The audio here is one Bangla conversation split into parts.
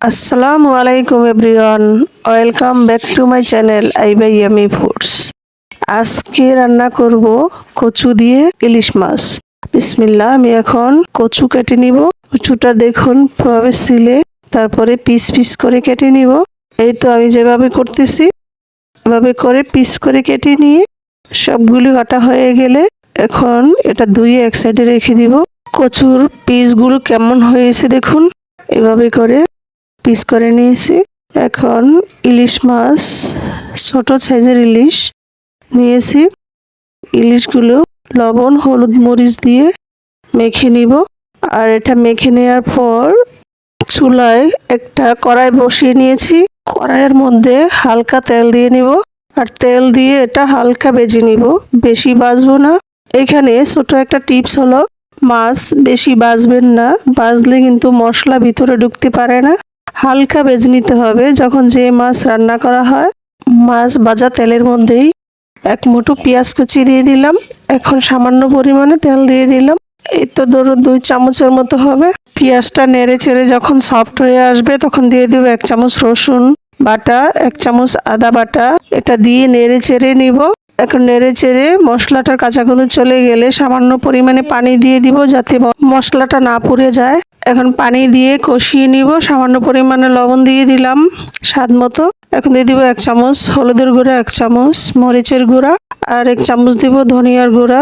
আসসালামু আলাইকুম everyone. Welcome back to my channel I by yummy foods. আজকে রান্না করব কচু দিয়ে ইলিশ মাছ। বিসমিল্লা আমি এখন কচু কেটে নিব। কচুটা দেখুন ভাবে সিলে, তারপরে পিস পিস করে কেটে নিব। এই তো আমি যেভাবে করতেছি, এভাবে করে পিস করে কেটে নিয়ে সবগুলি কাটা হয়ে গেলে এখন এটা ধুয়ে এক সাইডে রেখে দিব। কচুর পিসগুলো কেমন হয়েছে দেখুন। এভাবে করে পিস করে নিয়েছি। এখন ইলিশ মাছ, ছোট সাইজের ইলিশ নিয়েছি। ইলিশগুলো লবণ, হলুদ, মরিচ দিয়ে মেখে নিব। আর এটা মেখে নেওয়ার পর চুলায় একটা কড়াই বসিয়ে নিয়েছি। কড়াইয়ের মধ্যে হালকা তেল দিয়ে নিব। আর তেল দিয়ে এটা হালকা বেজে নিব। বেশি বাজবো না। এখানে ছোট একটা টিপস হলো, মাছ বেশি বাজবেন না। বাজলে কিন্তু মশলা ভিতরে ঢুকতে পারে না। হালকা বেজে নিতে হবে। যখন যে মাছ রান্না করা হয়, মাছ ভাজা তেলের মধ্যেই এক মুঠো পেঁয়াজ কুচি দিয়ে দিলাম। এখন সামান্য পরিমাণে তেল দিয়ে দিলাম। এই তো ধরো দুই চামচের মতো হবে। পেঁয়াজটা নেড়ে চেড়ে যখন সফট হয়ে আসবে, তখন দিয়ে দেবো এক চামচ রসুন বাটা, এক চামচ আদা বাটা। এটা দিয়ে নেড়ে চেড়ে নিব। এখন নেড়ে চেড়ে মশলাটার কাঁচাগুলো চলে গেলে সামান্য পরিমাণে পানি দিয়ে দিব যাতে মশলাটা না পুড়ে যায়। এখন পানি দিয়ে কষিয়ে নিব। সামান্য পরিমাণে লবণ দিয়ে দিলাম স্বাদ মতো। এখন দিয়ে দিব এক চামচ হলুদের গুঁড়া, এক চামচ মরিচের গুঁড়া আর এক চামচ দিব ধনিয়ার গুঁড়া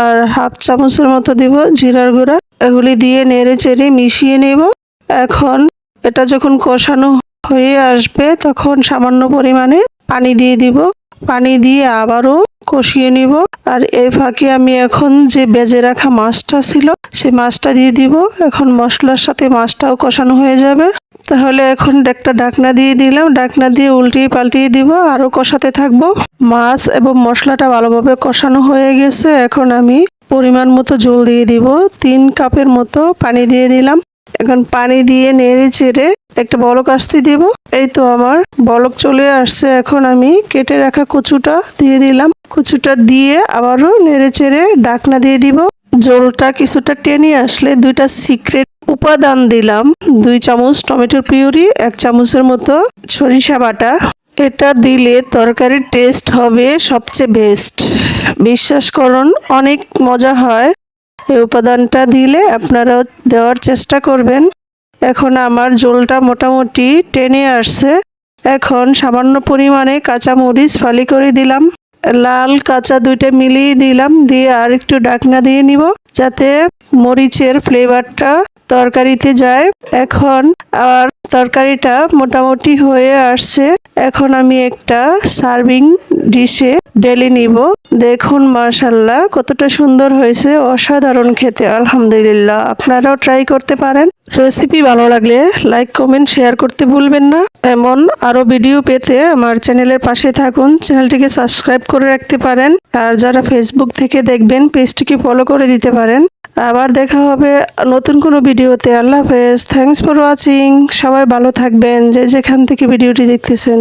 আর হাফ চামচের মতো দিব জিরার গুঁড়া। এগুলি দিয়ে নেড়ে চেড়ে মিশিয়ে নেব। এখন এটা যখন কষানো হয়ে আসবে তখন সামান্য পরিমাণে পানি দিয়ে দিব। পানি দিয়ে আবারও কষিয়ে নিব। আর এই ফাঁকে আমি এখন যে বেজে রাখা মাছটা ছিল, সেই মাছটা দিয়ে দিব। এখন মশলার সাথে মাছটাও কষানো হয়ে যাবে। তাহলে এখন একটা ডাকনা দিয়ে দিলাম। ডাকনা দিয়ে উল্টিয়ে পাল্টিয়ে দিব। আরও কষাতে থাকব। মাছ এবং মশলাটা ভালোভাবে কষানো হয়ে গেছে। এখন আমি পরিমাণ মতো জল দিয়ে দিব। তিন কাপের মতো পানি দিয়ে দিলাম। এখন পানি দিয়ে নেড়ে চেড়ে একটা বলক আসতে দিব। এই তো আমার বলক চলে আসছে। এখন আমি কেটে রাখা কচুটা দিয়ে দিলাম। কচুটা দিয়ে আবারও নেড়ে চেড়ে ডাকনা দিয়ে দিব। জলটা কিছুটা টেনে আসলে দুইটা সিক্রেট উপাদান দিলাম। দুই চামচ টমেটোর পিউরি, এক চামচের মতো সরিষা বাটা। এটা দিলে তরকারির টেস্ট হবে সবচেয়ে বেস্ট বিশ্বাস করুন, অনেক মজা হয়। এই উপাদানটা দিলে আপনারাও দেওয়ার চেষ্টা করবেন। এখন আমার জোলটা মোটামুটি টেনে আসছে। এখন সামান্য পরিমাণে কাঁচা মরিচ ফালি করে দিলাম। লাল কাঁচা দুইটা মিলিয়ে দিলাম। দিয়ে আর একটু ডাকনা দিয়ে নিব, যাতে মরিচের ফ্লেভারটা তরকারিতে যায়। এখন আর তরকারিটা মোটামুটি হয়ে আসছে। এখন আমি একটা সার্ভিং ডিশে ডেলি নিব। দেখুন মাশাল্লাহ, কতটা সুন্দর হয়েছে, অসাধারণ খেতে, আলহামদুলিল্লাহ। আপনারাও ট্রাই করতে পারেন। রেসিপি ভালো লাগলে লাইক কমেন্ট শেয়ার করতে ভুলবেন না। এমন আরও ভিডিও পেতে আমার চ্যানেলের পাশে থাকুন। চ্যানেলটিকে সাবস্ক্রাইব করে রাখতে পারেন। আর যারা ফেসবুক থেকে দেখবেন পেজটিকে ফলো করে দিতে পারেন। আবার দেখা হবে নতুন কোনো ভিডিওতে। আল্লাহ হাফেজ। থ্যাংকস ফর ওয়াচিং সবাই ভালো থাকবেন যে যেখান থেকে ভিডিওটি দেখতেছেন।